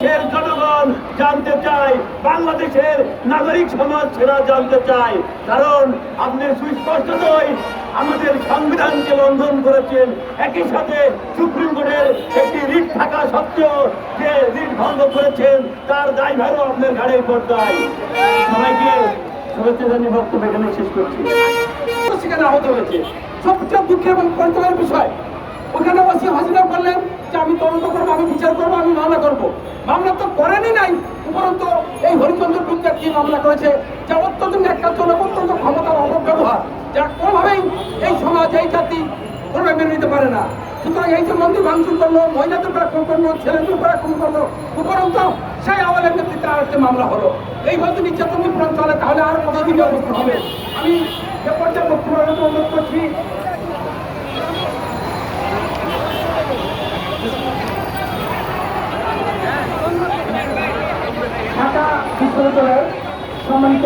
দেশের জনগণ জানতে চায়, বাংলাদেশের নাগরিক সমাজ সেরা জানতে চায়। কারণ আপনি সুস্পষ্টতই আমাদের সংবিধানকে লঙ্ঘন করেছেন। একই সাথে সুপ্রিম কোর্টের একটি রিট থাকা সত্ত্বেও যে রিট ভঙ্গ করেছেন, তার দায়ভারও আপনার ঘাড়ে পড়তায় সবাইকে শুভেচ্ছা বক্তব্য এখানে শেষ করছি। সেখানে আহত হয়েছে। সবচেয়ে দুঃখের এবং বিষয় ওখানে বসে হাজিরা করলেন যে আমি তদন্ত করব, আমি বিচার করব, আমি মামলা করব। মামলা তো করেনি নাই, উপরন্ত এই হরিচন্দ্র বিদ্যার কি মামলা করেছে, যা অত্যন্ত ন্যাক্কারজনক, অত্যন্ত ক্ষমতার অপব্যবহার, যা কোনোভাবেই এই সমাজ, এই জাতি কোনোভাবে মেনে নিতে পারে না। সুতরাং এই যে মন্দির ভাঙচুর করল মহিলাদের উপরে খুন করল ছেলেদের উপরে খুন করল, উপরন্ত সেই আওয়ালের নেতৃত্বে আর একটা মামলা হলো। এই হয়তো নির্যাতন নিপীড়ন চলে, তাহলে আর কতদিন অবস্থা হবে? আমি এ পর্যায়ে বিশ্ববিদ্যালয়ের সম্মানিত